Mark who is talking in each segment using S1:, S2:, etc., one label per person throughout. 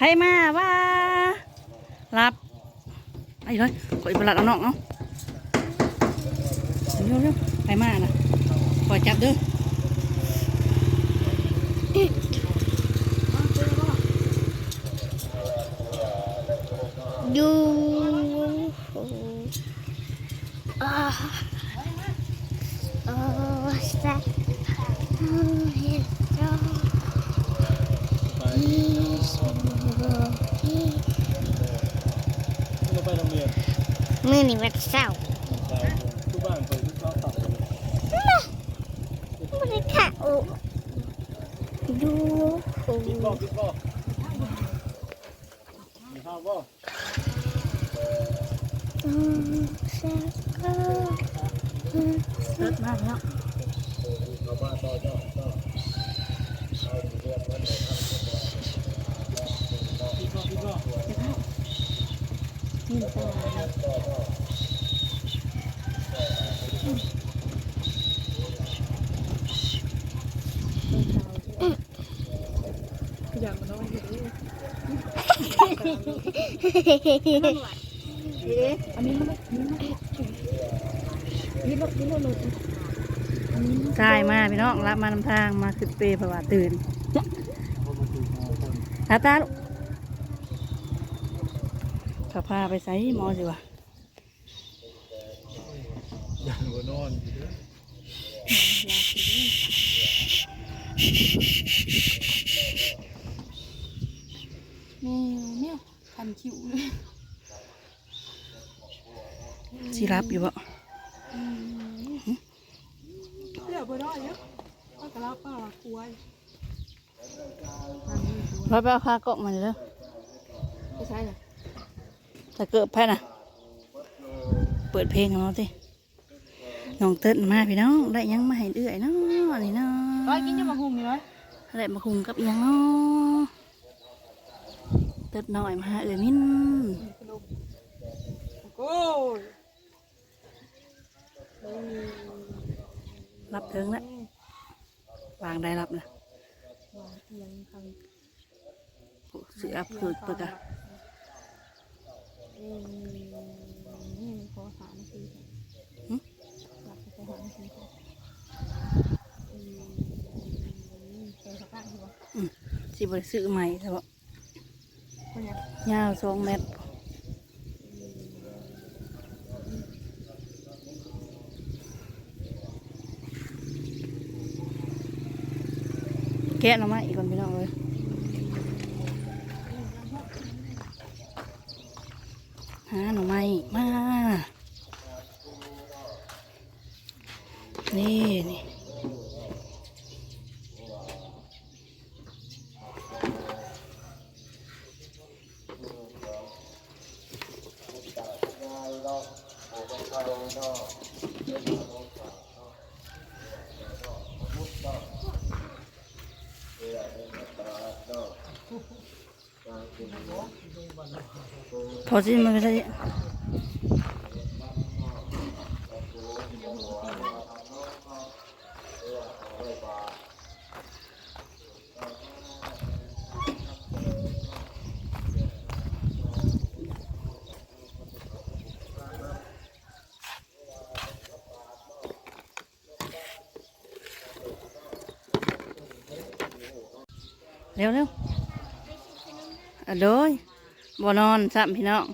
S1: ไผมาว่ารับไอ้เลยขอยบลัดเอาน้องเอาเร็วเร็วๆไปมาน่ะขอจับเด้อ
S2: ยูอ่าโอ้สัตว์เห็นจ้าอีสุอี
S3: เราไปโรงเรียน
S2: มือนี่วันเสาร์
S3: ใช่ทุกบ้านไปทุกบ้านตัด
S2: ไม่ได้ค่ะโอ้ดูโอ้
S3: บิ๊กบอกบิ๊กบอกมีข้าวบ่
S2: อืมสักก็
S1: เลิศมากเนาะ
S3: ข้าวบ้านต่อเจ้าเจ้า
S1: นี่ ตา
S4: อันนี้มันนี่มันนี่รถนี่รถ
S1: ใช่มาพี่น้องรับมานำทางมาขึ้นเปรย์เพระว่าตื่นตาตาลูก เขาพาไปใส่หมอสิวะ
S3: อย่างก็นอนอยู่เด้อ
S4: นี่เนี่ยคันคิวเลย
S1: สิรับอยู่บ่
S4: เดี๋ยวไปได้เยอะก็กระลาป้ากล้วย
S1: ร้อยไปเอาคากอกมาเลยเด้อ
S4: ไม่ใช่เหร อ
S1: ถ้าเกิดแพ้น่ะเปิดเพลงของเราสิน้องเติ้ลมาพี่น้องได้หยังมาให้เอื้อยเนาะนี่เนาะ
S4: ร้อยกินจะมาหุงนี่ร้อย
S1: ได้มาคุมกับอิหยังเนาะเติ้ลน้อยมาหาเอื้อยมิน
S4: โอ้ย
S1: รับถึงแล้ววางได้รับนะ
S4: ยังทาง
S1: เสือผืดปึกอะ
S4: นี่นี่ขอหานาทีหลับไปหานาทีเจอสักครั้งดีกว่า
S1: สิบริซื้อใหม่ใช่ปะ
S4: คนยัง
S1: ยาวสองเมตรแกะหน่อไม้อีกคนพี่น้องเลยาหน่อไม้มา นี่นี่พอสิมันก็เร็ วเร็วอะโดย บ่นอนซ้ำพี่น้อง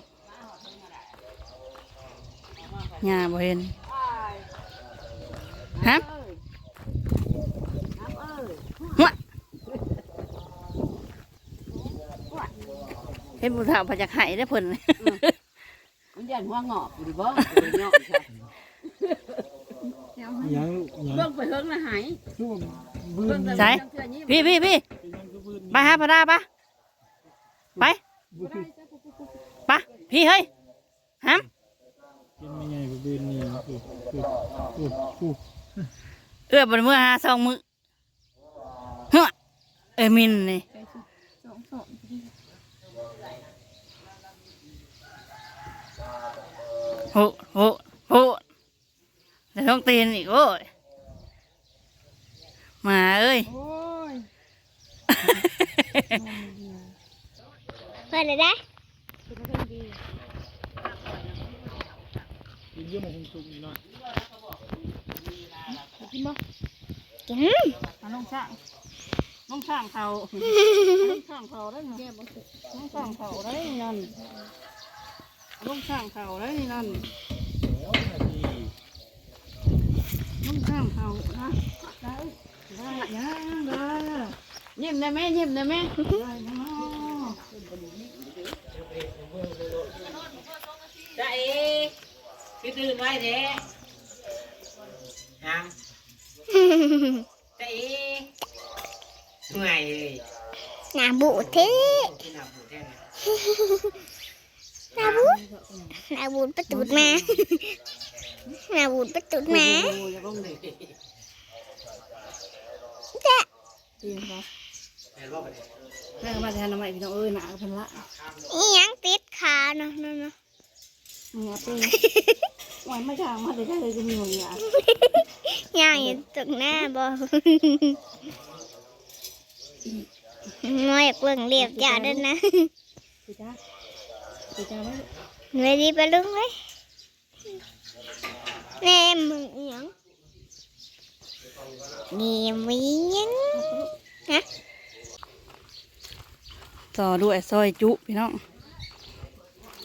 S1: หญ้าบ่เห็นฮะหัวเห็นผู้สาวพระจักไห้ได้อเพิ่น
S5: มันยันหัวงอกอยู่ดิบ่ไปงอกใช่
S3: ยังลูกยัง
S5: เบิ่งไปเฮิงละหาย
S3: ลูกบื้
S5: เบิ่
S3: น
S5: งแต่
S1: ใช่
S5: เทื่อนี้
S1: พี่พี่พี่
S3: ยังก็บื้น
S1: ไปหาพระดาปะไป
S3: บื้น
S1: ปะพี่เฮ้ยฮัม
S3: กินไม่ไงก็บื้นนี่คือคือคือคือ
S1: เอื้อบนเมื่อหาสองมือเฮ้อเอ้ยมินนี่
S4: สองสอง
S1: โหโหโหแต่ต้องตีนอีกโอ้ยหมาเอ้ย
S4: โอ้ย
S2: พื่อนเลยได้
S4: เป็นเพื่อนดี
S3: กิน เยอะมาคงสุกนี่หน่อย
S4: กินบ่
S2: กิน
S1: เอาลงช่างลงช่างเขาลงช่างเขาได้เนาะ
S4: แย่บ่สุด
S1: ลงช่างเขาได้นั่นเอาลงช่างเขาได้นั่น
S3: โอ้ยนาที
S1: ลงช่างเขานะได้ได้ยังได้
S5: ยิ้มได้ไหมยิ้มได้ไหม
S1: ได้เนาะ
S6: จ้าเอ๋คือ ตื่นไว้เด้ยังจ้าเอ๋เหนื่อยเลย
S2: หนาบูดเท่
S6: กินหนับหูแท้เลย
S2: หนาบูดหนาบูดประตูดมาหนาบูดประตูดมา
S6: โอ้ยลงเลย
S2: จ้ะ
S1: ตีนเขา
S6: ม่บ
S1: แม่ก็มาแทนทำไมพี่น้องเอ้ยหนาก็เป็นละ
S2: อีหยังติดขาเนาะเนาะ เนาะ
S1: มึงเอาตีวันไม่ช่างมาแต่ได้เลยจะมีมึงอย่าง
S2: ย่างอยู่ตรงหน้าบ่มอยากเบิ่งเรียบยาวด้วยนะ
S1: พี่จ้าพี่จ้าไม่
S2: เงยดีไปลุงไว้แน่มึงอีหยังนี่มีหยังฮะ
S1: ต่อด้วยซอยจุพี่น้อง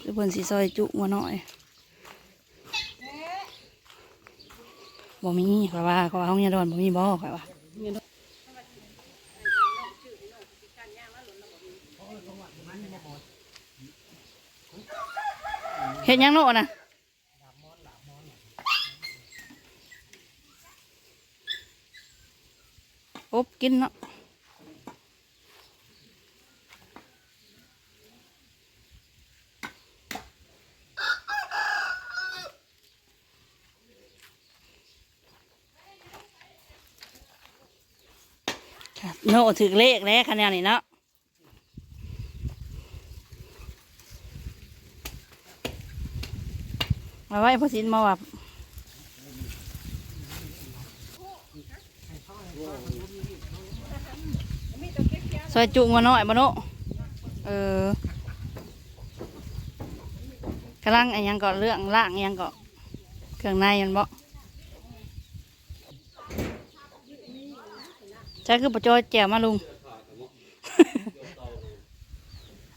S1: หรือเพิ่นสีซอยจุมาหน่อยบ่มีข่อยว่าข่อยว่าห้องยาดอนบ่มีบ่ข่อยว่าเห็นยังโน่นะอบกินเนาะ โน่ถึงเลขแล้วคะแนนนี่เนาะมาไว้พอสินมาว่าซอยจุงมาหน่อยมาโนเออกำลังอันยังก็เรื่องล่างยังก็เครื่องในมันบ่ ช่คือปะจอยแจวมาลุง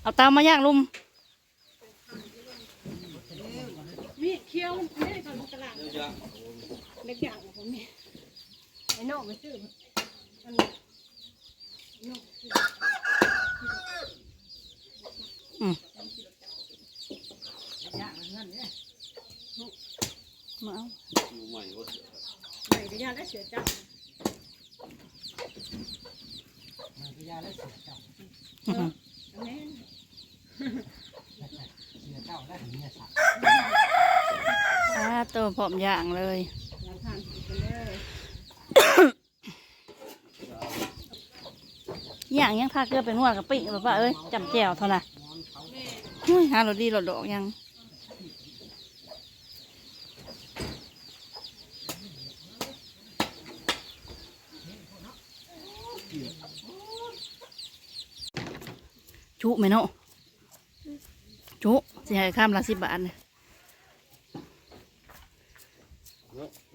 S1: เอาตามมาย่างลุง
S4: มีเคี้ยวไม่ได้ทำตลาดเล็กอย่างผมนี่ไอ้นอกไปซื้ออัน
S1: มาเอา
S4: ไหนก็ยาได้เสียจัง
S1: อาตัวพร้อย่างเลย
S4: เราทานไปเลย
S1: ย่างยังทาเกลือเป็นหัวกับปิ้งหรือเปล่าเอ้ยจำแจวเท่าไหร่เฮ้ยหาโรดีโรดดอกยัง จุไหมเนาะจุสิให้ข้ามละสิบบาทเนี่ย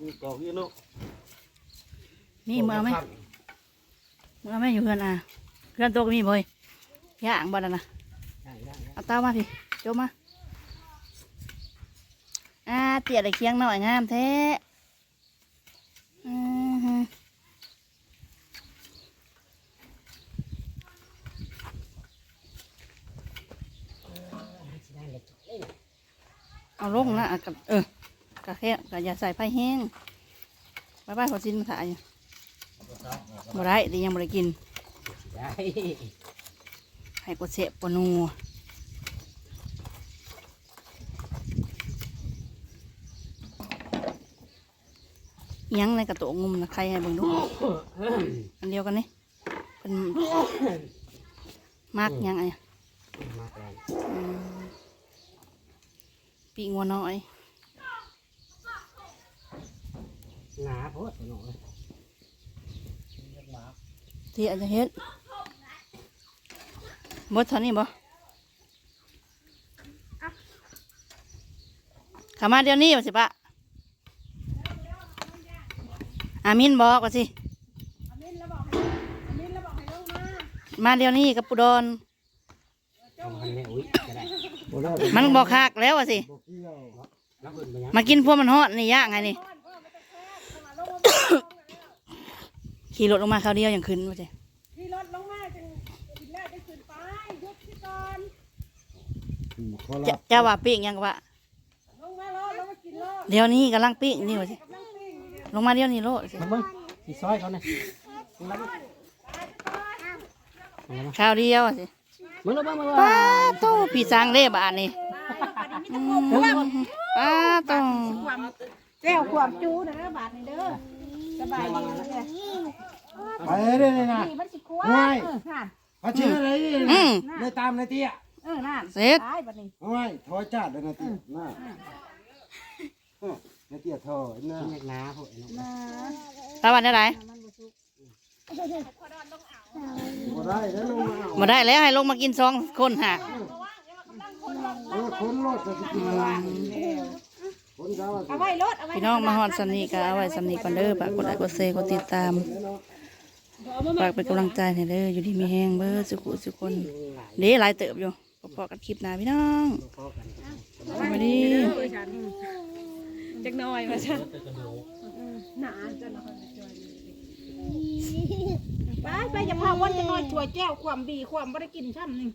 S3: นี่กรอกนี่เนาะ
S1: นี่มือเอาไหมมือเอาไหมอยู่เพื่อนอะเพื่อนตัวก็มีบ่อยย่างบ่ได้นะเอาเต้ามาพี่โจมมาอ่าเตี๋ยได้เคียงหน่อยงามแท้อือ เอาลงนะกับเออกะแค่กะอย่าใส่ไผ่แห้งบายบายขอสินมาถ่ายอยู่บ่ได้แต่ยังบ่ได้กินให้กดเสะปนัวยังในกระโตกงุมนะใครให้เบิ่งดูอันเดียวกันนี่เป็นมากยังไง ปีงัวน้อย
S6: หนาโพดหนู
S1: เที่ยจะเห็นบดเท่านี้บ่ขามาเดี๋ยวนี้ว่าสิปะอามินบอกว่าสิ มาเดี๋ยวนี้กับปุดอน มันบอกคักแล้วว่าสิมากินพวกมันฮอดนี่ย่างไงนี่ ขี่รถลงมาคราวเดียวอย่างขึ้นว่าสิ
S4: ที่รถลงมาจังกินแล้วจะขึ้นไปยุบที่ก่อน
S1: จะจะว่าปิ้งยังกะว่า
S4: ลงมาโลดลงมากินโลด
S1: เดี๋ยวนี้กำลังปิ้งนี่ว่าสิ
S4: กำลังปิ้งอยู่เนี่ย
S1: ลงมาเดี๋ยวนี้โลดสิ
S5: มาเบิ่งสีซอยเขาเนี่ย
S1: คราวเดียวว่าสิ
S5: มึงรู้บ้างมั้ย
S1: ป้า
S5: ว่า
S1: โตพี่สร้างเล่บานนี่อืมป้าโต
S4: แก้วขวบจูนะบาทนี่เด้อสบายดีเลย
S7: ไปเลยนะ
S4: นี่มันสิควา
S7: ง่าย
S4: เออนั่น
S7: เขาชื่ออะไร
S1: อืม
S7: ในตามในเตี้ย
S4: เออนั่น
S1: เสร็จ
S4: ตายบัดนี้
S7: ง่ายถอยจ้าเดินในเตี้ยน่าในเตี้ยถอยน่า
S5: เล็กน้าพวกไอ้น้อง
S1: ตาวันได้ไร
S7: บ่ได้แล้วลงมาเอา
S1: มาได้แล้วให้ลงมากินสองคนฮะ
S7: เออคนรถจะกินอะไรคนเขาว่า
S4: เอาไว้รถเอาไว้
S1: พี่น้องมาฮอดสำนีก็เอาไว้สำนีก่อนเด้อฝากกดไลค์กดแชร์กดติดตามฝากเป็นกำลังใจให้เด้ออยู่ดีมีแห้งเบอร์สุขุสุกคนเด้หลายเติบอยู่พอๆกันคลิปหน้าพี่น้องสวัสดี
S4: จักหน่อยมาจ้ะหนาจ้ะ ไปไปอย่าพาวันจะน้อยช่วยแก้วความบีความบ่ได้กินช่ำหนึ่ง